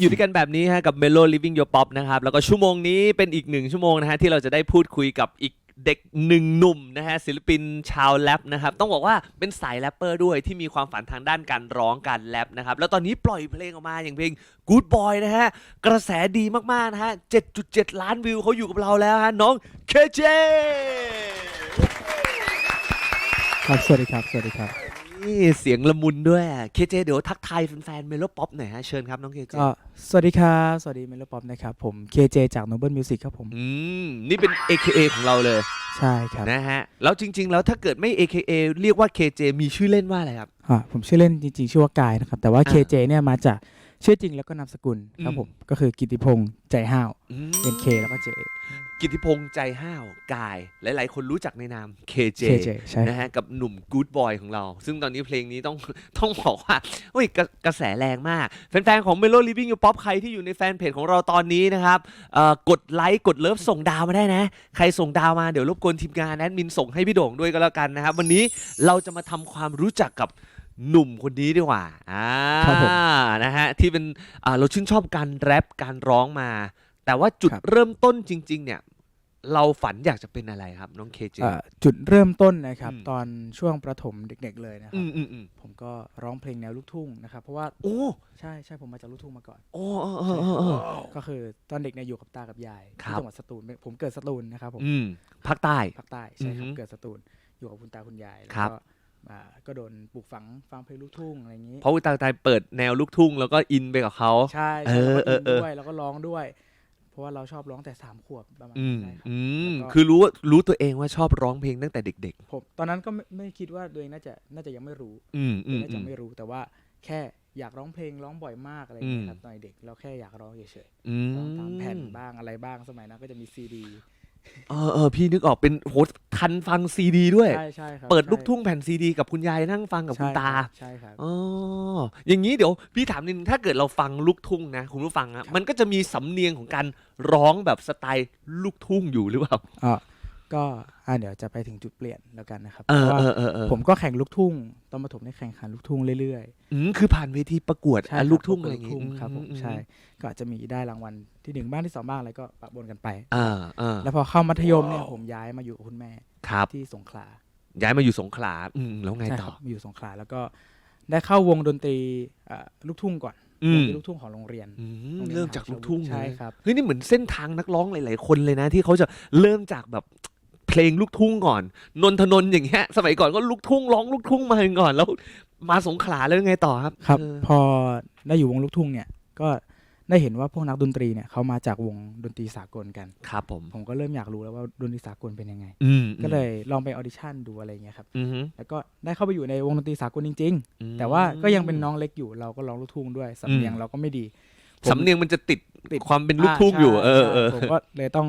อยู่ด้วยกันแบบนี้ฮะกับ Melo Living Your Pop นะครับแล้วก็ชั่วโมงนี้เป็นอีกหนึ่งชั่วโมงนะฮะที่เราจะได้พูดคุยกับอีกเด็กหนึ่งหนุ่มนะฮะศิลปินชาวแรปนะครับต้องบอกว่าเป็นสายแรปเปอร์ด้วยที่มีความฝันทางด้านการร้องการแรปนะครับแล้วตอนนี้ปล่อยเพลงออกมาอย่างเพลง Good Boy นะฮะกระแสดีมากๆนะฮะ 7.7 ล้านวิวเขาอยู่กับเราแล้วฮะน้อง KJ ครับสวัสดีครับ สวัสดีครับ นี่เสียงละมุนด้วยเคเจเดี๋ยวทักทายแฟนๆเมโลป๊อปหน่อยฮะเชิญครับน้องเคเจก็สวัสดีครับ สวัสดีเมโลป๊อปนะครับ ผม KJ จาก Noble Music ครับผม อืม นี่เป็น AKA ของเราเลย ใช่ครับนะฮะ แล้วจริง ๆ แล้วถ้าเกิดไม่ AKA เรียกว่า KJ มีชื่อเล่นว่าอะไรครับ อ่าผมชื่อเล่นจริงๆ ชื่อว่ากายนะครับ แต่ว่า อ่า KJ เนี่ยมาจาก ชื่อจริงแล้วก็นามสกุลครับอืมผมก็คือกิติพงษ์ใจห้าวอืมเป็น K แล้วก็ J กิติพงษ์ใจห้าวกาย หลาย ๆ คนรู้จักในนาม KJ KJ ใช่นะฮะกับหนุ่ม Good Boy ของเรา ซึ่งตอนนี้เพลงนี้ต้องต้องบอกว่าเฮ้ยกระกระแสแรงมาก แฟน ๆ ของ Melo Living Your Pop ใครที่อยู่ในแฟนเพจของเราตอนนี้นะครับเอ่อกดไลค์กดเลิฟส่งดาวมาได้นะ ใครส่งดาวมาเดี๋ยวรบกวนทีมงานแอดมินส่งให้พี่โด่งด้วยก็แล้วกันนะครับ วันนี้เราจะมาทำความรู้จักกับ หนุ่มคนนี้ดีกว่าอ่าครับผม นะฮะที่เป็นอ่าเราชื่นชอบการแรปการร้องมา แต่ว่าจุดครับเริ่มต้นจริง ๆ เนี่ย เราฝันอยากจะเป็นอะไรครับ น้องเคเจอ่าจุดเริ่มต้นนะครับ อืม ตอนช่วงประถมเด็ก ๆ เลยนะคอืรับมอืมอืมผมก็ร้องเพลงแนวลูกทุ่งนะครับ เพราะว่าโอ้ใช่ใช่ผมมาจากลูกทุ่งมาก่อน โอ้เออเออเออเออ ก็คือตอนเด็กเนี่ยอยู่กับตากับยายครัที่บ จังหวัดสตูลผมเกิดสตูลนะครับผมอืมภาคใต้ ภาคใต้ใช่ครัอืบอฮึเกิดสตูลอยู่กับคุณตาคุณยายแล้วครับ ก็อ่า ก็โดนปลูกฝังฟังเพลงลูกทุ่งอะไรอย่างนี้ เพราะว่าตาตายเปิดแนวลูกทุ่งแล้วก็อินไปกับเขาใช่เอใช่อแล้วก็เออเออด้วยแล้วก็ร้องด้วย เพราะว่าเราชอบร้องแต่สามขวบประมาณอืมใช่ครับอืมแล้วก็คือรู้ว่ารู้ตัวเองว่าชอบร้องเพลงตั้งแต่เด็กผมตอนนั้นก็ไม่ไม่คิดว่าตัวเองน่าจะน่าจะยังไม่รู้ๆอืมอืมน่าอืจะมไม่รู้แต่ว่าแค่อยากร้องเพลงร้องบ่อยมากอะไรอย่างเงี้ยครับอืมตอนเด็กเราแค่อยากร้องเฉยอืๆมร้องตามแผ่นบ้างอะไรบ้างสมัยนั้นก็จะมีซีดี เออเออพี่นึกออกเป็นโหทันฟังซีดี ด้วย ใช่ใช่ครับเปิดใช่ลูกทุ่งแผ่นซีดี กับคุณยายนั่งฟังกับคุณใช่ตารับใช่ครับ อ๋อ อย่างนี้เดี๋ยวพี่ถามนิดนึงถ้าเกิดเราฟังลูกทุ่งนะคุณผู้ฟังอะมันก็จะมีสำเนียงของการร้องแบบสไตล์ลูกทุ่งอยู่หรือเปล่า อ่า ก็อ่าเดี๋ยวจะไปถึงจุดเปลี่ยนแล้วกันนะครับเออพราะว่าเออเออเออผมก็แข่งลูกทุ่งตอนประถมได้แข่งขันลูกทุ่งเรื่อยอืมคือผ่านเวทีประกวดๆใช่อะครับลูกทุ่งปอะไรวอดย่างลูงี้ทุ่งครับผมอืใช่ก็อาจจะมีได้รางวัลที่หนึ่งบ้างที่สองบ้างอะไรก็ปะปนกันไป อ่าอ่าแล้วพอเข้ามัธยมเนี่ยผมย้ายมาอยู่กับคุณแม่ครับ ที่สงขลาย้ายมาอยู่สงขลาอืมแล้วไงใช่ต่คอ รับมาอยู่สงขลาแล้วก็ได้เข้าวงดนตรีอ่าลูกทุ่งก่อนอืวมงดนตรีลูกทุ่งของโรงเรียนอืมโรงยนเริ่มจากลูกทุ่งใช่นะครับ เฮ้ยนี่เหมือนเส้นทางนักร้องหลาย ๆ คนเลยนะที่เขาจะเริ่มจากแบบ เพลงลูกทุ่งก่อน นนทนนท์อย่างเงี้ยสมัยก่อนก็ลูกทุ่งร้องลูกทุ่งมาก่อนแล้ว มาสงขลาแล้วยังไงต่อครับครับเออพอได้อยู่วงลูกทุ่งเนี่ยก็ได้เห็นว่าพวกนักดนตรีเนี่ยเขามาจากวงดนตรีสากลกัน ครับผม ผมก็เริ่มอยากรู้แล้วว่าดนตรีสากลเป็นยังไงอืมก็เลยลองไปออดิชั่นดูอะไรอย่างเงี้ยครับอืมฮึแล้วก็ได้เข้าไปอยู่ในวงดนตรีสากลจริงอืมๆแต่ว่าก็ยังเป็นน้องเล็กอยู่ เราก็ร้องลูกทุ่งด้วย สำเนียงอืมเราก็ไม่ดีผมสำเนียงมันจะติดติดความเป็นลูกทุ่งอยู่าเออใช่เออผมก็เลยต้อง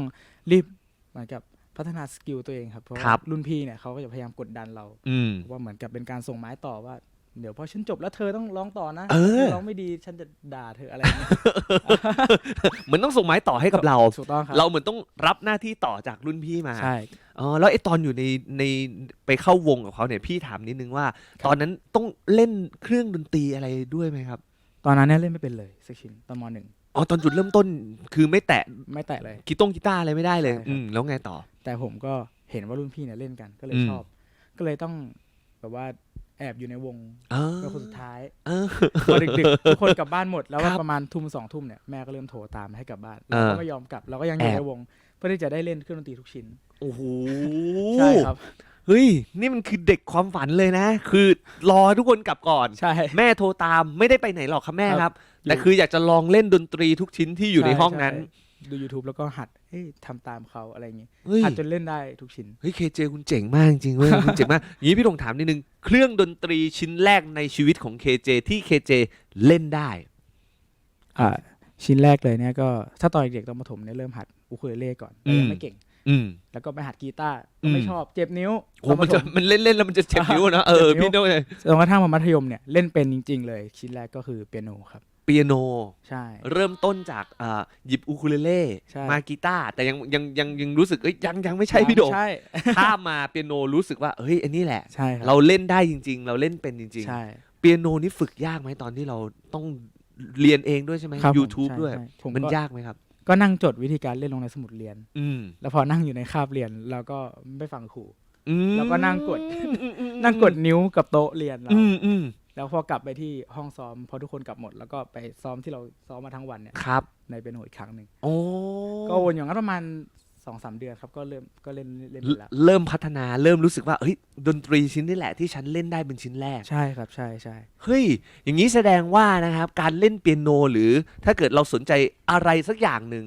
รีบเหมือนกับ พัฒนาสกิลตัวเองครับ เพราะครัว่าบรุ่นพี่เนี่ยเขาก็จะพยายามกดดันเรา อืม ว่าเหมือนกับเป็นการส่งไม้ต่อว่า เดี๋ยวพอฉันจบแล้วเธอต้องร้องต่อนะเออ ธร้องไม่ดีฉันจะด่าเธออะไรอย่างเงี้ยเหมือนต้องส่งไม้ต่อให้กับเรา ถูกต้องครับเราเหมือนต้องรับหน้าที่ต่อจากรุ่นพี่มาใช่ อ๋อแล้วไอ้ตอนอยู่ในในไปเข้าวงกับเขาเนี่ยพี่ถามนิดนึงว่า ครับ ตอนนั้นต้องเล่นเครื่องดนตรีอะไรด้วยไหมครับตอนนั้นเนี่ยเล่นไม่เป็นเลยสักชิ้นตอนมหนึ่งอ๋อตอนจุดเริ่มต้นคือไม่แตะไม่แตะเลย กีตงกีตาร์อะไรไม่ได้เลย ใช่ครับ อืมแล้วไงต่อ แต่ผมก็เห็นว่ารุ่นพี่เนี่ยเล่นกันก็เลยอืมชอบ ก็เลยต้องแบบว่าแอบอยู่ในวงอ๋อเป็นคนสุดท้ายเออพอดึกๆทุกคนกลับบ้านหมด แล้วครัว่าบประมาณทุ่มสองทุ่มเนี่ยแม่ก็เริ่มโทรตามให้กลับบ้านเออเราก็ไม่ยอมกลับเราก็ยังอยู่แอบในวง เพื่อที่จะได้เล่นเครื่องดนตรีทุกชิ้นโอ้โหใช่ครับเฮ้ย นี่มันคือเด็กความฝันเลยนะ คือรอทุกคนกลับก่อน ใช่ แม่โทรตามไม่ได้ไปไหนหรอกครับแม่ครับครับแต่คืออยากจะลองเล่นดนตรีทุกชิ้นที่อยู่ในห้องนั้นใช่ดู YouTube แล้วก็หัด เฮ้ยทำตามเขาอะไรอย่างงี้เฮ้ยหัดจนเล่นได้ทุกชิ้น เฮ้ยเคเจคุณเจ๋งมากจริงๆเว้ย คุณเจ๋งมากอย่างนี้พี่ลงถามนิดนึง เครื่องดนตรีชิ้นแรกในชีวิตของเคเจที่เคเจเล่นได้ อ่าชิ้นแรกเลยเนี่ยก็ถ้าตอนเด็กๆตอนประถมเนี่ยเริ่มหัดอูคูเลเล่ก่อนแต่ยัอืงม ไม่เก่ง อืม แล้วก็ไปหัดกีตาร์ก็ไม่อืม ชอบเจ็บนิ้วโหมันจะมันเล่นเล่นๆแล้วมันจะเจ็บนิ้วนะเออเจ็บนิ้ว พี่โน้เลยจนกระทั่งมามัธยมเนี่ยเล่นเป็นจริง ๆ เลย ชิ้นแรกก็คือเปียโนครับ เปียโน ใช่ เริ่มต้นจากอ่าหยิบอูคูเลเล่ใช่ มากีตาร์แต่ยังยังยังยังรู้สึกเอ้ยยังยังไม่ใช่พี่โดงใช่ข้ามมาเปียโนรู้สึกว่าเฮ้ยอันนี้แหละ ใช่ครับเราเล่นได้จริง ๆ เราเล่นเป็นจริง ใช่ ๆ เปียโนนี่ฝึกยากไหมตอนที่เราต้องเรียนเองด้วยใช่ไหม ครับผม YouTube ใช่ด้วย ใช่ผมมันก็ ยากไหมครับ ก็นั่งจดวิธีการเล่นลงในสมุดเรียน อืมแล้วพอนั่งอยู่ในคาบเรียนเราก็ไม่ฟังครู อืมแล้วก็นั่งกด อืมอืมอืมนั่งกดนิ้วกับโต๊ะเรียนเราอืมอืม แล้วพอกลับไปที่ห้องซ้อมพอทุกคนกลับหมด แล้วก็ไปซ้อมที่เราซ้อมมาทั้งวันเนี่ยครับ ในเปียโนอีกครั้งหนึ่งโอ้ก็วนอย่างนั้นประมาณสองสามเดือนครับก็เริ่มก็เล่นเล่นไปแล้วเริ่มพัฒนาเริ่มรู้สึกว่าเฮ้ยดนตรีชิ้นนี้แหละที่ฉันเล่นได้เป็นชิ้นแรก ใช่ครับใช่ใช่เฮ้ยอย่างนี้แสดงว่านะครับการเล่นเปียโนหรือถ้าเกิดเราสนใจอะไรสักอย่างหนึ่ง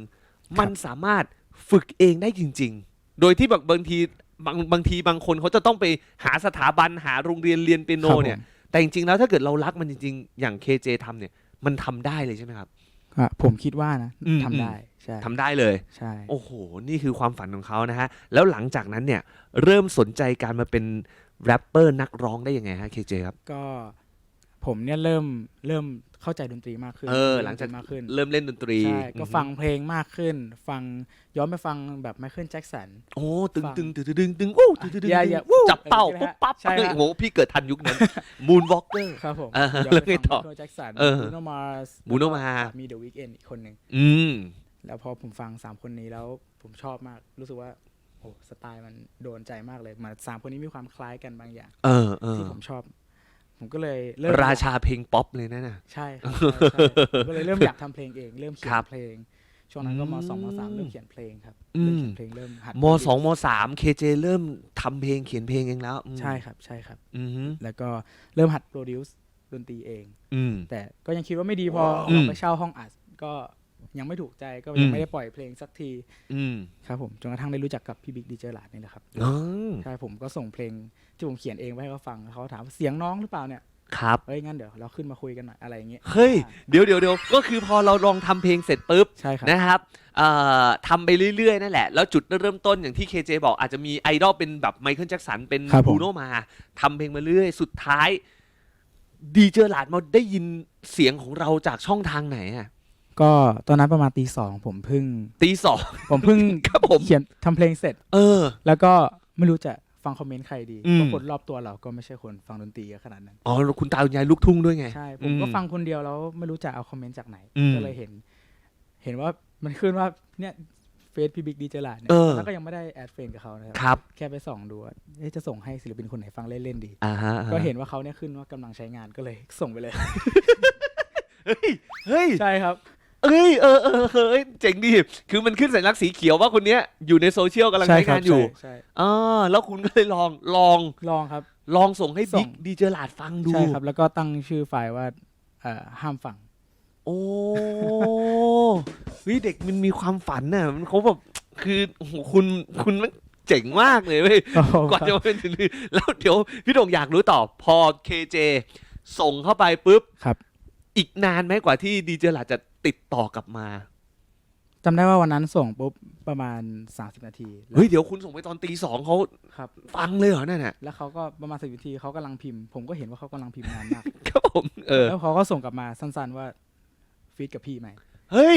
มันสามารถฝึกเองได้จริง ๆ โดยที่แบบบางทีบางบางทีบางคนเขาจะต้องไปหาสถาบันหาโรงเรียนเรียนเปียโนครับผมเนี่ย แต่จริงๆแล้วถ้าเกิดเรารักมันจริงๆ อย่าง KJ ทำเนี่ย มันทำได้เลยใช่ไหมครับอะผมคิดว่านะอืมทำได้ใช่ทำได้เลย ใช่ โอ้โห นี่คือความฝันของเขานะฮะ แล้วหลังจากนั้นเนี่ย เริ่มสนใจการมาเป็นแรปเปอร์นักร้องได้ยังไงฮะ KJ ครับ ก็ผมเนี่ยเริ่มเริ่ม เข้าใจดนตรีมากขึ้นเออล่นหลังจากดนตรีมากขึ้น เริ่มเล่นดนตรี ใช่ ก็อือฮึฟังเพลงมากขึ้น ฟังย้อนไปฟังแบบไมเคิลแจ็คสัน โอ้ ตึงฟังตึงตึงตึงตึงตึงวู้ตึงตึงตึงอย่าอย่าวู้จับเป้าอะไรอย่างเงี้ปุ๊ยบปั๊บใช่ฮะเฮ้ยโอ้โห พี่เกิดทันยุคนั้นมูนวอล์กเกอร์ครับผมอ่าย้อนแล้วไปไงฟังต่อไมเคิลแจ็คสันเออบูโนมาร์ส Bruno Mars มีเดอะวีคเอนอีกคนหนึ่งอืมแล้วพอผมฟังสามคนนี้แล้วผมชอบมากรู้สึกว่าโอ้สไตล์มันโดนใจมากเลยเหมาสามคนนี้มีความคล้ายกันบางอย่างเออเออที่ผมชอบ ผมก็เลยเริ่มราชาเพลงป๊อปเลยนะน่ะ ใช่ครับใช่ใช่ผมก็เลยเริ่มอยากทำเพลงเอง เริ่มเขียครันบเพลง ช่วงนั้นก็มอืมสองมสามเริ่มเขียนเพลงครับอืม เริ่มเขียนเพลงเริ่มหัดมสองมสามเคเจเริ่มทำเพลงเขียนเพลงเองแล้วอืมใช่ครับใช่ครับ อืมฮึแล้วก็เริ่มหัดโปรดิวซ์ดนตรีเอง อืม แต่ก็ยังคิดว่าไม่ดีพออืมไปเช่าห้องอัดก็ ยังไม่ถูกใจก็อืยังมไม่ได้ปล่อยเพลงสักทีอืมครับผมจนกระทั่งได้รู้จักกับพี่บิ๊กดีเจอร์ลาดนี่แหละครับอ๋อใช่ผมก็ส่งเพลงที่ผมเขียนเองไว้ให้เขาฟังเขาถามว่าเสียงน้องหรือเปล่าเนี่ยครับเฮ้ยงั้นเดี๋ยวเราขึ้นมาคุยกันหน่อยอะไรอย่างเงี้ยเฮ้ยอ่าเดี๋ยวเดี๋ยวเดี๋ยวก็คือพอเราลองทำเพลงเสร็จปุ๊บใช่ครับนะครับเอ่อทำไปเรื่อยๆนั่นแหละแล้วจุดเริ่มต้นอย่างที่เคเจบอกอาจจะมีไอดอลเป็นแบบไมเคิลแจ็คสันเป็นครับผมบรูโนมาทำเพลงมาเรื่อยสุดท้ายดีเจอหลาดมาได้ยินเสียงของเราจากช่องทางไหนอะ ก็ตอนนั้นประมาณตีสองผมเพิ่ง ตีสอง ผมเพิ่ง ครับผม เขียนทำเพลงเสร็จ เออ แล้วก็ไม่รู้จะฟังคอมเมนต์ใครดีอืม เพราะคนรอบตัวเราก็ไม่ใช่คนฟังดนตรีขนาดนั้น อ๋อคุณตาคุณยายลูกทุ่งด้วยไงใช่ ผมก็อืมฟังคนเดียวแล้วไม่รู้จะเอาคอมเมนต์จากไหน อืมก็เลยเห็น เห็นว่ามันขึ้นว่าเนี่ยเฟซพี่บิ๊กดีเจลาเนี่ยเออ แล้วก็ยังไม่ได้แอดเฟรนกับเขานะครับ ครับแค่ไปส่องดูว่าเอ๊ะจะส่งให้ศิลปินคนไหนฟังเล่นๆดี อ่าฮะอ่าฮะก็เห็นว่าเขาเนี่ยขึ้นว่ากำลังใช้งานก็เลยส่งไปเลย เฮ้ยเฮ้ย ใช่ครับ เอ้ยเออเออเฮ้ยเจ๋งดีคือมันขึ้นสัญลักษณ์สีเขียวว่าคนเนี้ยอยู่ในโซเชียลกำลังใช่ใช้ครังานอยู่ใช่ใช่อ่าแล้วคุณก็เลยลองลองลองครับ ลองส่งให้ส่บิ๊งกดีเจอหลาดฟังดูใช่ครับ แล้วก็ตั้งชื่อไฟล์ว่าเอ่อห้ามฟัง โอ้เฮ้ยเด็กมันมีความฝันน่ะมันเขาแบบคือโอ้โหคุณคุณมันเจ๋งมากเลยเว้ยกว่าจะมาเป็นถึงนี่แล้วเดี๋ยวพี่โด่งอยากรู้ต่อพอ KJ ส่งเข้าไปปุ๊บครับ อีกนานไหมกว่าที่ดีเจหลาดจะ ติดต่อกลับมาจำได้ว่าวันนั้นส่งปุ๊บประมาณ 30 นาทีแล้วเฮ้ยเดี๋ยวคุณส่งไปตอนตีสองเขาครับ ฟังเลยเหรอนั่นน่ะแล้วเขาก็ประมาณสิบนาทีเขากำลังพิมพ์ ผมก็เห็นว่าเขากำลังพิมพ์นานมาก ครับผมเออ แล้วเขาก็ส่งกลับมาสั้นๆว่าฟีดกับพี่ไหมเฮ้ย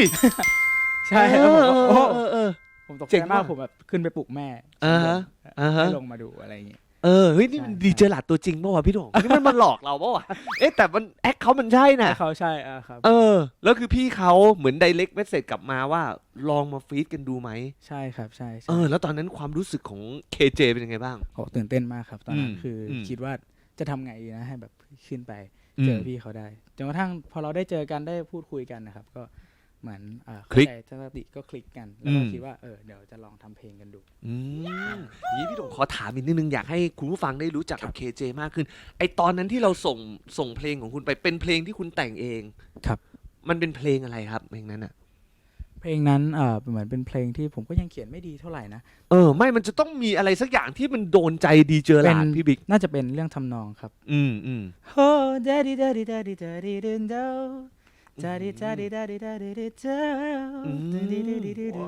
ใช่แล้วผมก็เอโอ้อเออเออ ผมตกเจ๋ใจงมากว่ะ ผมแบบขึ้นไปปลุกแม่อ่าฮะอ่าฮะ ให้ลงมาดูอะไรอย่างเงี้ย เออเฮ้ยนี่มันใช่ ดีเจหลาดตัวจริงป่าวะพี่โด่งนี่มันมาหลอกเราป่าวะเอ๊ะแต่มันแอคเขามันใช่น่ะให้เขาใช่อ่าครับ เออ แล้วคือพี่เขาเหมือนไดเ c กเมสเซจกลับมาว่าลองมาฟีดกันดูไหม ใช่ครับใช่ใช่เออแล้วตอนนั้นความรู้สึกของ KJ เป็นยังไงบ้างโอ้ตื่นเต้นมากครับ ตอนนั้นอืมคืออม คิดว่าจะทำไงดีนะให้แบบขึ้นไปเจอพี่เขาได้จนกระทั่งพอเราได้เจอกันได้พูดคุยกันนะครับ ก็ เหมือนอ่าคลิกเข้าใจสติก็คลิกกัน แล้วก็อืมคิดว่าเออเดี๋ยวจะลองทำเพลงกันดูอืมอย่างนี้พี่โด่งขอถามอีกนิดนึงอยากให้คุณผู้ฟังได้รู้จักกับ KJ มากขึ้น ไอตอนนั้นที่เราส่งส่งเพลงของคุณไปเป็นเพลงที่คุณแต่งเองครับ มันเป็นเพลงอะไรครับเพลงนั้นอะเพลงนั้นเอ่อเหมือนเป็นเพลงที่ผมก็ยังเขียนไม่ดีเท่าไหร่นะเออ ไม่มันจะต้องมีอะไรสักอย่างที่มันโดนใจดีเจอหลาดเป็นพี่บิ๊กน่าจะเป็นเรื่องทำนองครับ อืมอืม Oh daddy daddy daddy daddy do do daddy daddy daddy daddy do do daddy daddy do do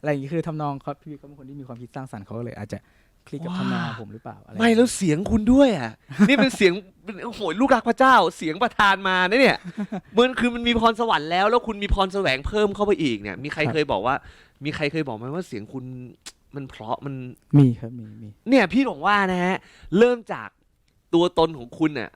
อะไรอย่างนี้คือทำนองครับพี่บิ๊กเขาเป็นคนที่มีความคิดสร้างสรรค์เขาก็เลยอาจจะคลิกกับทำนองของผมหรือเปล่าอะไรไม่แล้วเสียงคุณด้วยอะ นี่เป็นเสียงเป็นโอ้โหลูกรักพระเจ้า เสียงประทานมานะเนี่ยมันคือมันมีพรสวรรค์แล้ว แล้วคุณมีพรแสวงเพิ่มเข้าไปอีกเนี่ย มีใครเคยบอกว่า มีใครเคยบอกไหมว่าเสียงคุณมันเพราะมันมีครับมีมีเนี่ยพี่บอกว่านะฮะเริ่มจากตัวตนของคุณน่ะ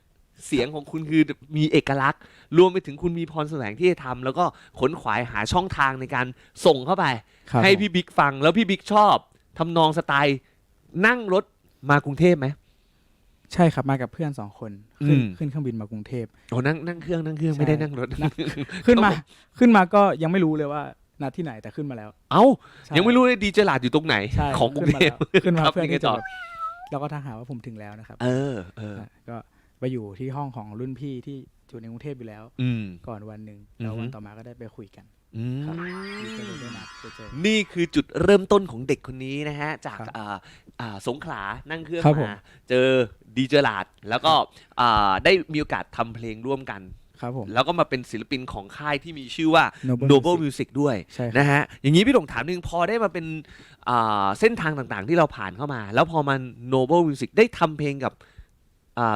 เสียงของคุณคือมีเอกลักษณ์ รวมไปถึงคุณมีพรแสวงที่จะทำแล้วก็ขนขวายหาช่องทางในการส่งเข้าไปครับให้ผมพี่บิ๊กฟังแล้วพี่บิ๊กชอบทำนองสไตล์ นั่งรถมากรุงเทพไหมใช่ครับมากับเพื่อนสองคนขึ้นอืมขึ้นเครื่องบินมากรุงเทพโอ้นั่งนั่งเครื่องนั่งเครื่องใช่ไม่ได้นั่งรถนั่งขึ้นมาขึ้นมาก็ยังไม่รู้เลยว่านัดที่ไหนแต่ขึ้นมาแล้ว เอ้าใช่ยังไม่รู้เลยดีเจลาดอยู่ตรงไหนใช่ของกรุงเทพขึ้นมาคแล้วรับขึ้นมาเพื่อยังไงที่จะต่อแบบแล้วก็ทักหาว่าผมถึงแล้วนะครับ เออเอออะก็ ไปอยู่ที่ห้องของรุ่นพี่ที่อยู่ในกรุงเทพอยู่แล้ว อืม ก่อนวันหนึ่งแล้วอือฮึวันต่อมาก็ได้ไปคุยกันอืม ครับมีก็เลยได้นัดไปเจอ นี่คือจุดเริ่มต้นของเด็กคนนี้นะฮะ จากครับอ่าอ่าสงขลานั่งเครื่องครับผม มา เจอดีเจลาด แล้วก็อ่าได้มีโอกาสทำเพลงร่วมกัน ครับผม แล้วก็มาเป็นศิลปินของค่ายที่มีชื่อว่า Noble Noble Music Music ด้วยใช่ครับ นะฮะ อย่างนี้พี่หลงถามหนึ่งพอได้มาเป็นอ่าเส้นทางต่างๆ ที่เราผ่านเข้ามา แล้วพอมัน Noble Music ได้ทำเพลงกับอ่า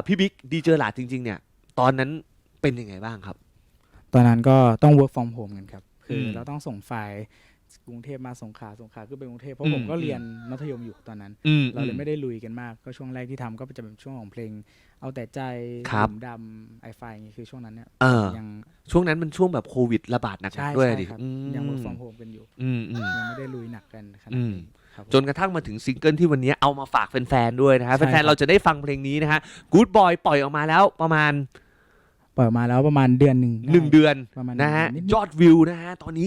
พี่บิ๊กดีเจลาดจริง ๆ เนี่ย ตอนนั้นเป็นยังไงบ้างครับ ตอนนั้นก็ต้อง work from home กันครับ คืออมเราต้องส่งไฟล์กรุงเทพมาสงขลาสงขลาขึ้นไปกรุงเทพเพอืราะมผมก็อืมเรียนมัธยมอยู่ตอนนั้นอืมเราเลยไม่ได้ลุยกันมาก ก็ช่วงแรกที่ทำก็จะเป็นช่วงของเพลง เอาแต่ใจครับหลุมดำไอไฟอย่างงี้คือช่วงนั้นเนี่ยเออยังช่วงนั้นมันช่วงแบบโควิดระบาดหนักใช่ๆด้วยใช่ดิครับอืมยัง work from home กันอยู่อืมอืมยังไม่ได้ลุยหนักกันขนาอืดมนี้ครับผม จนกระทั่งมาถึงซิงเกิลที่วันนี้เอามาฝากแฟนๆด้วยนะฮะใช่แฟครันบๆเราจะได้ฟังเพลงนี้นะฮะ Good Boy ปล่อยออกมาแล้วประมาณ ปล่อยออกมาแล้วประมาณเดือนหนึ่งได้ 1 เดือนประมาณนะฮะนิดยอดวิวนะฮะ ตอนนี้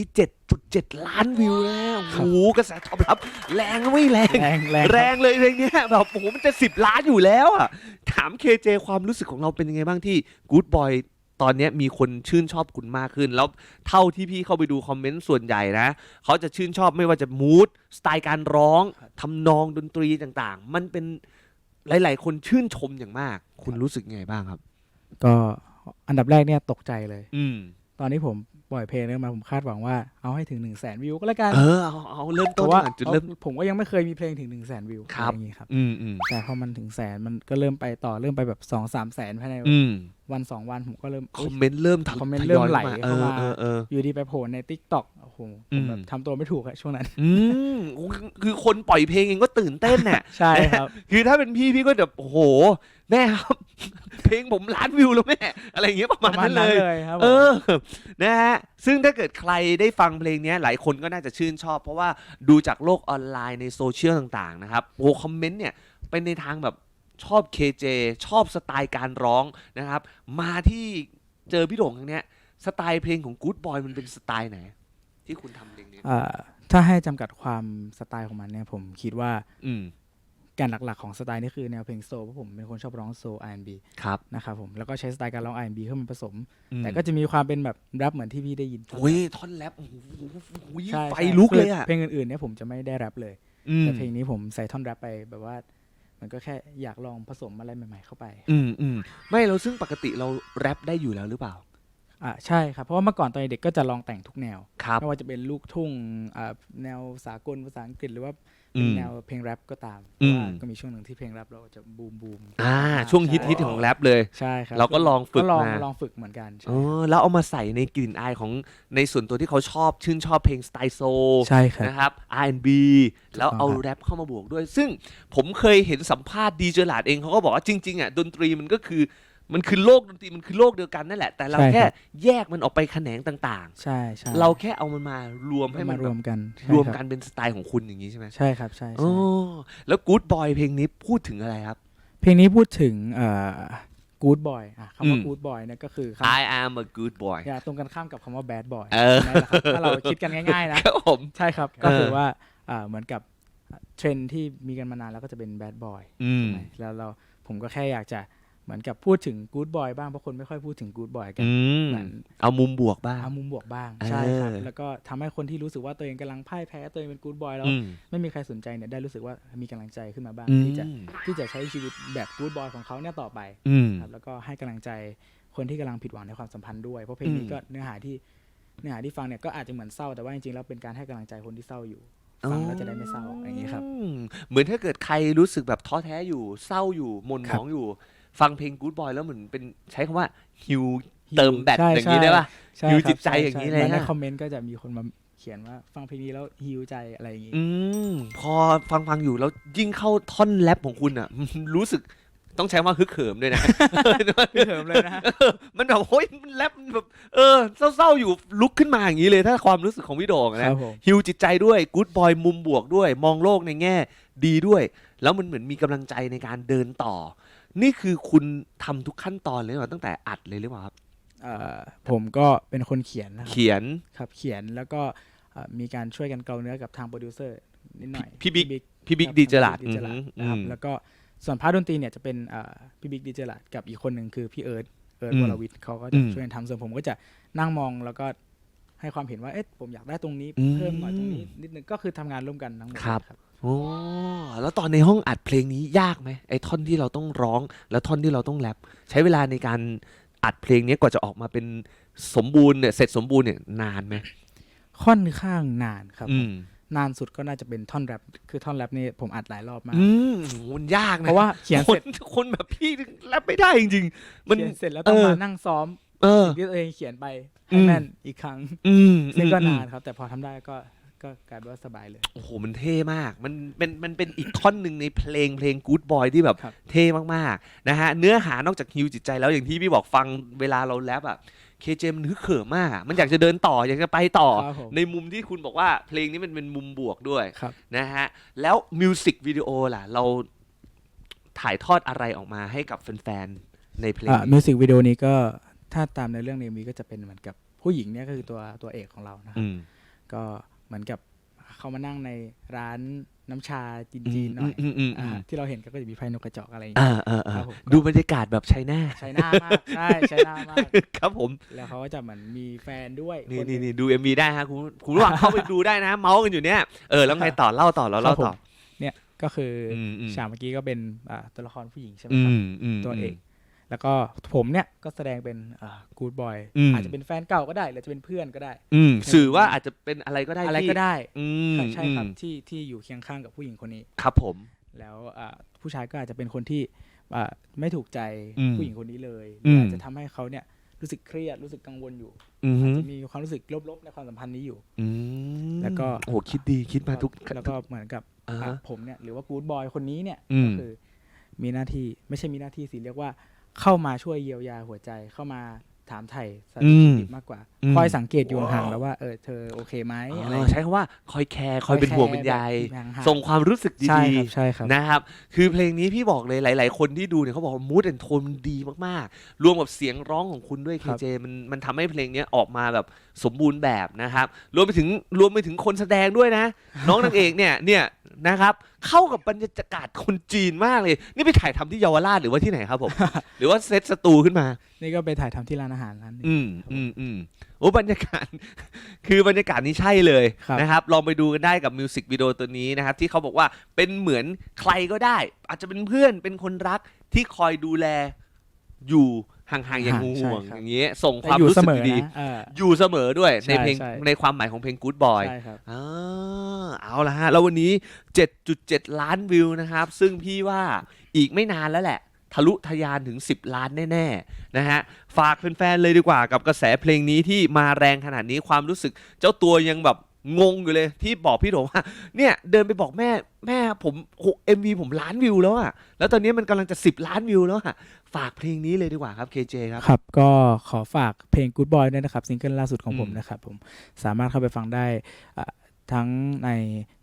7.7 ล้านวิวแล้วโอ้ครัโหบกระแสตอบรับ แรงไม่แรง แรงแรงแรครับงเลยเพลงเนี้ยแบบโอ้โหมันจะ 10 ล้านอยู่แล้วอะ ถามเคเจความรู้สึกของเราเป็นยังไงบ้างที่ Good Boy ตอนเนี้ยมีคนชื่นชอบคุณมากขึ้น แล้วเท่าที่พี่เข้าไปดูคอมเมนต์ส่วนใหญ่นะ เขาจะชื่นชอบไม่ว่าจะมูดสไตล์การร้องทำนองดนตรีต่างๆ มันเป็นหลาย ๆ คนชื่นชมอย่างมาก คุณรู้สึกไงบ้างครับ ก็อันดับแรกเนี่ยตกใจเลย อืม ตอนที่ผมปล่อยเพลงเรื่องมาผมคาดหวังว่าเอาให้ถึงหนึ่งแสนวิวก็แล้วกันเออเอาเอาเริ่มเพต้นราะว่าก่อนจุดเริ่มเอาผมก็ยังไม่เคยมีเพลงถึงหนึ่งแสนวิวครับอะไรอย่างงี้ครับอืมอืมแต่พอมันถึงแสนมันก็เริ่มไปต่อเริ่มไปแบบสองสามแสนภายในอืมวันสองวันผมก็เริ่มคอุ๊อยมเมนต์เริ่มทคอมเมนต์ทยเริ่มยไหลเอเข้าอมาเออเอออยู่ดีไปโผล่ในทิกตอกโอ้โหผอืมมแบบทำตัวไม่ถูกอะช่วงนั้น อืมโอ้คือคือคนปล่อยเพลงเองก็ตื่นเต้นน่ะใช่ครับ คือถ้าเป็นพี่พี่ก็แบบโอ้โหแม่ครับ เพลงผมล้านวิวแล้วแม่อะไรอย่างเงี้ยประปมาณระมาณนั้นนั้เลนยเลยครับผมเออนะฮะซึ่งถ้าเกิดใครได้ฟังเพลงเนี้ยหลายคนก็น่าจะชื่นชอบ เพราะว่าดูจากโลกออนไลน์ในโซเชียลต่างๆนะครับโอ้คอมเมนต์เนี่ยเป็นในทางแบบชอบ KJ ชอบสไตล์การร้องนะครับมาที่เจอพี่โด่งครั้งเนี้ยสไตล์เพลงของ Good Boy มันเป็นสไตล์ไหน ที่คุณทำเพลงนี้อ่าถ้าให้จำกัดความสไตล์ของมันเนี่ยผมคิดว่าอืม แก่นหลักๆของสไตล์นี่คือแนวเพลงโซลเพราะผมเป็นคนชอบร้องโซล R&B ครับนะครับผมแล้วก็ใช้สไตล์การร้อง R&B เข้ามาผสมอืมแต่ก็จะมีความเป็นแบบแรปเหมือนที่พี่ได้ยินโอ้ยท่อนแรปโอ้โหใช่ไฟใช่ลุกคืเลยอะเพลงอื่นๆเนี่ยผมจะไม่ได้แรปเลยอืมแต่เพลงนี้ผมใส่ท่อนแรปไปแบบว่ามันก็แค่อยากลองผสมอะไรใหม่ ๆ เข้าไป อืมอืมไม่เราซึ่งปกติเราแรปได้อยู่แล้วหรือเปล่า อ่าใช่ครับ เพราะว่าเมื่อก่อนตอนเด็กก็จะลองแต่งทุกแนวครับไม่ว่าจะเป็นลูกทุ่งอ่าแนวสากลภาษาอังกฤษหรือว่าอื เป็นมแนวเพลงแรปก็ตามอืม ว่าก็มีช่วงหนึ่งที่เพลงแรปเราจะบูมบูมอ่าช่วงฮิตใช่ฮิตของแรปเลย ใช่ครับเราก็ลองฝึกลองมา ลองฝึกเหมือนกันใช่อ๋อแล้วเอามาใส่ในกลิ่นอายของในส่วนตัวที่เขาชอบชื่นชอบเพลงสไตล์โซล ใช่ครับ นะครับ R&B แล้วเอาถูกต้องครับแรปเข้ามาบวกด้วย ซึ่งผมเคยเห็นสัมภาษณ์ดีเจลาดเองเขาก็บอกว่าจริง ๆอะดนตรีมันก็คือ มันคือโลกดนตรีมันคือโลกเดียวกันนั่นแหละ แต่เราใช่แค่ครับแยกมันออกไปแขนงต่างใช่ใช่ๆ เราแค่เอามันมารวมให้ให้มัมานรแบวบมกันใช่รวมคบกันเป็นสไตล์ของคุณอย่างนี้ใช่ไหมใช่ครับใช่โอ้ใช่แล้วกู๊ดบอยเพลงนี้พูดถึงอะไรครับ เพลงนี้พูดถึงเอ่อ good boy อะคำว่า อืม good boy เนี่ยก็คือคำ I am a good boy อย่าตรงกันข้ามกับคำว่า bad boy เออใช่ไหมล่ะครับถ้าเราคิดกันง่ายๆนะ ครับผม ใช่ครับเออก็คือว่าอ่าเหมือนกับเทรนด์ที่มีกันมานานแล้วก็จะเป็น bad boy อืมใช่ไหมแล้วเราผมก็แค่อยากจะ เหมือนกับพูดถึง good boy บ้างเพราะคนไม่ค่อยพูดถึง good boy กันอืมเหมือนเอามุมบวกบ้างเอามุมบวกบ้างเออใช่ครับแล้วก็ทำให้คนที่รู้สึกว่าตัวเองกำลังพ่ายแพ้ตัวเองเป็น good boy แล้วอืมไม่มีใครสนใจเนี่ยได้รู้สึกว่ามีกำลังใจขึ้นมาบ้างอืมที่จะที่จะใช้ชีวิตแบบ good boy ของเขาเนี่ยต่อไปอืมครับแล้วก็ให้กำลังใจคนที่กำลังผิดหวังในความสัมพันธ์ด้วย เพราะเพลงนี้อืมก็เนื้อหาที่เนื้อหาที่ฟังเนี่ยก็อาจจะเหมือนเศร้าแต่ว่าจริงๆแล้วเป็นการให้กำลังใจคนที่เศร้าอยู่ฟังแล้วจะได้ไม่เศร้าอย่างนี้ครับอืมเหมือนถ้าเกิดใครรู้สึกแบบท้อแท้อยู่เศร้าอยู่หม่นหครัมบองอยู่ ฟังเพลง Good Boy แล้วเหมือนเป็นใช้คำว่าฮิวเติมแบตใช่อย่างนี้ได้ป่ะใช่ฮิวครับจิตใจช่อย่างนี้ช่เลยหมืในฮะคอมเมนต์ก็จะมีคนมาเขียนว่าฟังเพลงนี้แล้วฮิวใจอะไรอย่างนี้ อืมพอฟังฟังอยู่แล้วยิ่งเข้าท่อนแรปของคุณอะ รู้สึกต้องใช้ว่าฮึกเหิมด้วยนะเหิมเลยนะฮะเออมันแบบโอ้ยมันแรปมันแบบเออเศร้าๆอยู่ลุกขึ้นมาอย่างนี้เลย ถ้าความรู้สึกของพี่โด่งคนะรับผมฮิวจิตใจด้วยกู๊ดบอยมุมบวกด้วย มองโลกในแง่ ดีด้วย แล้วมันเหมือนมีกำลังใจในการเดินต่อ นี่คือคุณทำทุกขั้นตอนเลยเหรอตั้งแต่อัดเลยหรือเปล่าครับเอ่อผมก็เป็นคนเขียนนะครับเขียน ครับเขียนแล้วก็เอ่อมีการช่วยกันเกลาเนื้อกับทางโปรดิวเซอร์นิดหน่อยพี่บิ๊ก พี่บิ๊กครับดีเจลาดพี่บิ๊กดีเจลาดนะครับ แล้วก็ส่วนพาร์ทดนตรีเนี่ยจะเป็นเอ่อพี่บิ๊กดีเจลาดกับอีกคนหนึ่งคือพี่เอิร์ธเอิร์ธวรวิทย์เขาก็จะช่วยกันทำส่วนผมก็จะนั่งมองแล้วก็ให้ความเห็นว่าเอ๊ะผมอยากได้ตรงนี้ เพิ่มหน่อยตรงนี้นิดนึงก็คือทำงานร่วมกันทั้งหมดครับ ครับ โอ้แล้วตอนในห้องอัดเพลงนี้ยากไหมไอ้ท่อนที่เราต้องร้อง แล้วท่อนที่เราต้องแรปใช้เวลาในการอัดเพลงนี้กว่าจะออกมาเป็นสมบูรณ์เนี่ยเสร็จสมบูรณ์เนี่ยนานไหมค่อนข้างนานครับ อืผมมนานสุดก็น่าจะเป็นท่อนแรปคือท่อนแรปนี่ผมอัดหลายรอบมาก อืมโหมันยากนะเพราะว่าเขียนคเสร็จคนแบบพี่แรปไม่ได้จริงๆ มัน เขียนเสร็จแล้วต้องเออ มานั่งซ้อมเออ สิ่งที่ตัวเองเขียนไปอืให้มแม่นอีกครั้งอืมซึ่งก็อืมนานครับ แต่พอทำได้ก็ ก็กลายเป็นว่าสบายเลย โอ้โห มันเท่มาก มันเป็นมันเป็นอีกท่อนหนึ่งในเพลงเพลง Good Boy ที่แบบครับเท่มากๆนะฮะ เนื้อหานอกจากฮิวจิตใจแล้วอย่างที่พี่บอกฟังเวลาเราแรปอะเคเจมันฮึกเขิมมากอะมันอยากจะเดินต่ออยากจะไปต่อ ครับผม ในมุมที่คุณบอกว่าเพลงนี้มันเป็นมุมบวกด้วยครับ นะฮะ แล้วมิวสิกวิดีโอล่ะ เราถ่ายทอดอะไรออกมาให้กับแฟนๆในเพลงอ่านี้มิวสิกวิดีโอนี้ก็ถ้าตามในเรื่องในมีก็จะเป็นเหมือนกับผู้หญิงเนี่ยก็คือตัวตัวเอกของเรานะครัอืบมก็ เหมือนกับเขามานั่งในร้านน้ำชาจีนๆหน่อยอืมอืมอือ่ามที่เราเห็นก็จะมีไฟนกกระจอกอะไรอย่างอ่าเงี้ยอ่าอ่าครับผมดูบรรยากาศแบบไชน่าใช้หน้ามากใช่ใช้หน้ามากครับผม แล้วเขาก็จะเหมือนมีแฟนด้วยนี่คหนี่งนี่ดู MV ได้ฮะคุณคุณระหว่างเข้าไปดูได้นะ เมาส์กันอยู่เนี่ยเออแล้วไงต่อเล่าต่อแล้วเล่าต่อเนี่ยก็คือออืมอืมฉากเมื่อกี้ก็เป็นอ่าตัวละครผู้หญิงใช่ไหมอืครับมอืมตัวเอก แล้วก็ผมเนี่ยก็แสดงเป็นกูดบอยอืมอาจจะเป็นแฟนเก่าก็ได้ หรือจะเป็นเพื่อนก็ได้ อืมสื่อว่าอาจจะเป็นอะไรก็ได้อะไรที่ก็ได้อืมใช่ครับอืมที่ที่อยู่เคียงข้างกับผู้หญิงคนนี้ครับผม แล้วอ่าผู้ชายก็อาจจะเป็นคนที่อ่าไม่ถูกใจอืมผู้หญิงคนนี้เลยอืมอาจจะทำให้เขาเนี่ยรู้สึกเครียดรู้สึกกังวลอยู่อืมอาจจะมีความรู้สึกลบๆในความสัมพันธ์นี้อยู่อืมแล้วก็โอ้โหคิดดีคิดมาทุกแล้วก็เหมือนกับอ่าฮะอะผมเนี่ยหรือว่ากูดบอยคนนี้เนี่ยอืมก็คือมีหน้าที่ไม่ใช่มีหน้าที่สิเรียกว่า เข้ามาช่วยเยียวยาหัวใจเข้ามาถามไถ่สารอืมทุกข์มากกว่า อืม คอยสังเกตอยู่ห่างๆแล้วว่าเออเธอโอเคไหมอะไรอ๋อใช้คำว่าคอยแคร์คอยเป็นห่วงเป็นใยแบบห่างๆ ส่งความรู้สึกใช่ดีครับใช่ครับ ๆนะครับ คือเพลงนี้พี่บอกเลยหลาย ๆ คนที่ดูเนี่ยเขาบอกว่ามูดแอนโทนมันดีมากๆ รวมกับเสียงร้องของคุณด้วยเคครับ เจมันมันทำให้เพลงเนี้ยออกมาแบบสมบูรณ์แบบนะครับ รวมไปถึงรวมไปถึงคนแสดงด้วยนะ น้องนางเอกเนี่ยเนี่ย นะครับ เข้ากับบรรยากาศคนจีนมากเลย นี่ไปถ่ายทำที่เยาวราชหรือว่าที่ไหนครับผม หรือว่าเซตสตูขึ้นมา นี่ก็ไปถ่ายทำที่ร้านอาหารร้านหนึง อืมอืมอืมโอ้บรรยากาศ คือบรรยากาศนี้ใช่เลยครับ นะครับ ลองไปดูกันได้กับมิวสิกวิดีโอตัวนี้นะครับ ที่เขาบอกว่าเป็นเหมือนใครก็ได้ อาจจะเป็นเพื่อนเป็นคนรักที่คอยดูแลอยู่ ห่างๆอย่างใช่ห่วงครับๆอย่างเงี้ยส่งแต่ความอยู่รู้เสสึกมอดีนะเออๆอยู่เสมอด้วยในใช่เพลงใช่ในความหมายของเพลง Good Boy ใช่ครับอ่าเอาละฮะ แล้ววันนี้ 7.7 ล้านวิวนะครับ ซึ่งพี่ว่าอีกไม่นานแล้วแหละ ทะลุทะยานถึง 10 ล้านแน่ๆนะฮะ ฝากแฟนๆเลยดีกว่ากับกระแสเพลงนี้ที่มาแรงขนาดนี้ความรู้สึกเจ้าตัวยังแบบ งงอยู่เลยที่บอกพี่โถว่าเนี่ยเดินไปบอกแม่แม่ผมเอ็มวีผมล้านวิวแล้วอะแล้วตอนนี้มันกำลังจะ 10 ล้านวิวแล้วอะฝากเพลงนี้เลยดีกว่าครับ KJ ครับครับ ก็ขอฝากเพลง Good Boy ด้วยนะครับซิงเกิลล่าสุดของผมอืมนะครับผมสามารถเข้าไปฟังได้อะทั้งใน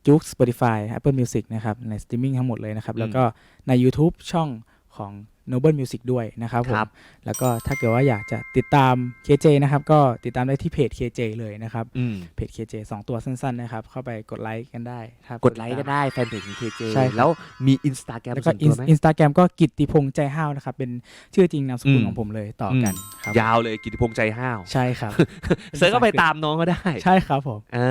จุก Spotify Apple Music นะครับในสตรีมมิ่งทั้งหมดเลยนะครับ แล้วก็ใน YouTube ช่องของ Noble Music ด้วยนะครับผมครับแล้วก็ถ้าเกิดว่าอยากจะติดตาม KJ นะครับ ก็ติดตามได้ที่เพจ KJ เลยนะครับอืมเพจ KJ สองตัวสั้นๆนะครับ เข้าไปกดไลค์กันได้ครับกดไลค์ก็ได้แฟนเพจของ KJ ใช่ครับแล้วมี Instagram แล้วก็ส่วนตัวไหมอินสตาแกรมก็กิตติพงษ์ใจห้าวนะครับ เป็นชื่อจริงนามสกุลอืมของผมเลยต่อกันครับยาวเลยกิติพงษ์ใจห้าวใช่ครับเซิร์ชก็ไปตามน้องก็ได้ใช่ครับผมอ่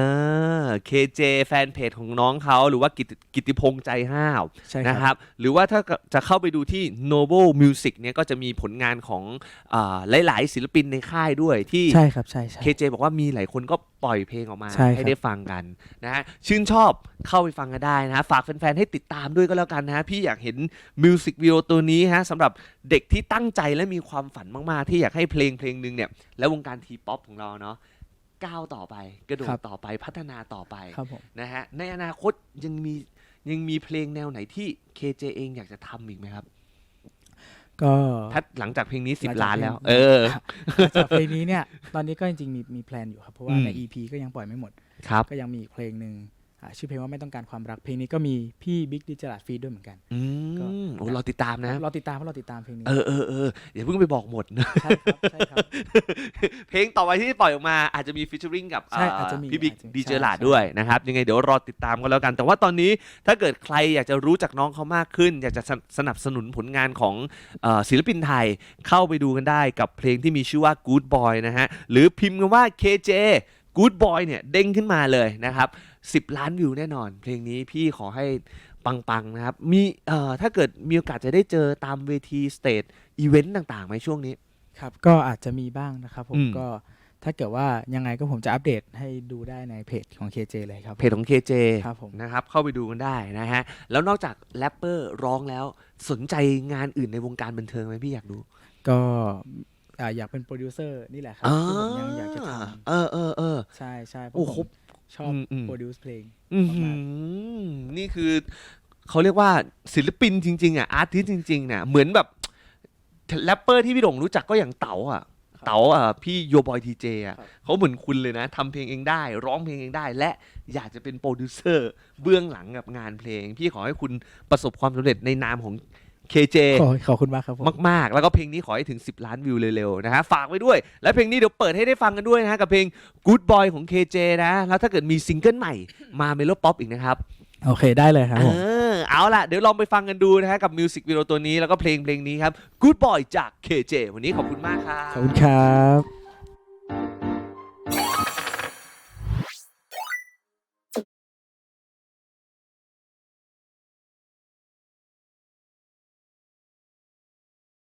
า KJ แฟนเพจของน้องเขาหรือว่ากิตกิติพงษ์ใจห้าวใช่นะคครับรับ หรือว่าถ้าจะเข้าไปดูที่ Noble Music เนี่ยก็จะมีผลงานของอาหลาย ๆ ศิลปินในค่ายด้วยที่ใช่ครับใช่ใช่ KJ บอกว่ามีหลายคนก็ปล่อยเพลงออกมาใช่ครับได้ฟังกันนะฮะชื่นชอบเข้าไปฟังกันได้นะฮะฝากแฟน ๆ ให้ติดตามด้วยก็แล้วกันนะฮะพี่อยากเห็นมิวสิกวิดีโอตัวนี้ฮะสำหรับเด็กที่ตั้งใจและมีความฝันมาก ๆ ที่อยากให้เพลงเพลงหนึ่งเนี่ยและวงการทีป๊อปของเราเนาะก้าวต่อไปกระโดครัดบต่อไปพัฒนาต่อไปครับผมนะฮะในอนาคตยังมียังมีเพลงแนวไหนที่ KJ เองอยากจะทำอีกไหมครับ ก็ถ้าหลังจากเพลงนี้หลังจาก10 ล้านแล้วเพลงเออจากเพลงนี้เนี่ย ตอนนี้ก็จริงๆมีมีแพลนอยู่ครับ เพราะว่าอืมใน EP ก็ยังปล่อยไม่หมดครับก็ยังมีอีกเพลงหนึ่งอ่า ชื่อเพลงว่าไม่ต้องการความรักเพลงนี้ก็มีพี่บิ๊กดิจิทัลฟีดด้วยเหมือนกันอืก็มโอ้เราติดตามนะเราติดตามเพราะเราติดตามเพลงนี้เออเออเอออย่าเพิ่งไปบอกหมดนะใช่ครับใช่ครับเพลงต่อไปที่ปล่อยออกมาอาจจะมีฟิชเชอริงกับใช่อาจจะมีพี่บิ๊กอาจจะมีดีเจใช่ลาดใช่ด้วยนะครับยังไงเดี๋ยวรอติดตามกันแล้วกัน แต่ว่าตอนนี้ถ้าเกิดใครอยากจะรู้จักน้องเขามากขึ้น อยากจะสนสนับสนุนผลงานของเอ่อศิลปินไทยเข้าไปดูกันได้กับเพลงที่มีชื่อว่า Good Boy นะฮะหรือพิมพ์กันว่า KJ Good Boy เนี่ยเด้งขึ้นมาเลยนะครับ 10 ล้านวิวแน่นอน เพลงนี้พี่ขอให้ปังๆนะครับ มีเอ่อถ้าเกิดมีโอกาสจะได้เจอตามเวทีสเตจอีเวนต์ต่างๆไหมช่วงนี้ ครับ ก็อาจจะมีบ้างนะครับผอืมม ก็ถ้าเกิดว่ายังไงก็ผมจะอัปเดตให้ดูได้ในเพจของ KJ เลยครับ เพจของ KJ ครับผม นะครับ เข้าไปดูกันได้นะฮะ แล้วนอกจากแรปเปอร์ร้องแล้วสนใจงานอื่นในวงการบันเทิงไหมพี่อยากรู้ก็อ่าอยากเป็นโปรดิวเซอร์นี่แหละครับที่ผมยังอยากจะทเออเออเออำใช่ใช่เพโอ้ราะโหผม ชอบอืมอืม โปรดิวซ์เพลง อื้อหือนี่คือเขาเรียกว่าศิลปินจริง ๆ อะอาร์ติสจริงๆเนี่ยเหมือนแบบแรปเปอร์ที่พี่หลงรู้จักก็อย่างเต๋าอะครับเต๋าอะพี่โยบอยทีเจอะครับ เขาเหมือนคุณเลยนะทำเพลงเองได้ ร้องเพลงเองได้ และอยากจะเป็นโปรดิวเซอร์เบื้องหลังกับงานเพลง พี่ขอให้คุณประสบความสำเร็จในนามของ KJ ขอขอบคุณมากครับผม มากๆ แล้วก็เพลงนี้ขอให้ถึง 10 ล้านวิวเร็วๆนะฮะ ฝากไว้ด้วย และเพลงนี้เดี๋ยวเปิดให้ได้ฟังกันด้วยนะฮะ กับเพลง Good Boy ของ KJ นะ แล้วถ้าเกิดมีซิงเกิลใหม่มาเมโลป๊อปอีกนะครับ โอเคได้เลยครับเอผม อ เอาล่ะ เดี๋ยวลองไปฟังกันดูนะฮะ กับมิวสิกวิดีโอตัวนี้แล้วก็เพลงเพลงนี้ครับ Good Boy จาก KJ วันนี้ขอบคุณมากครับ ขอบคุณครับ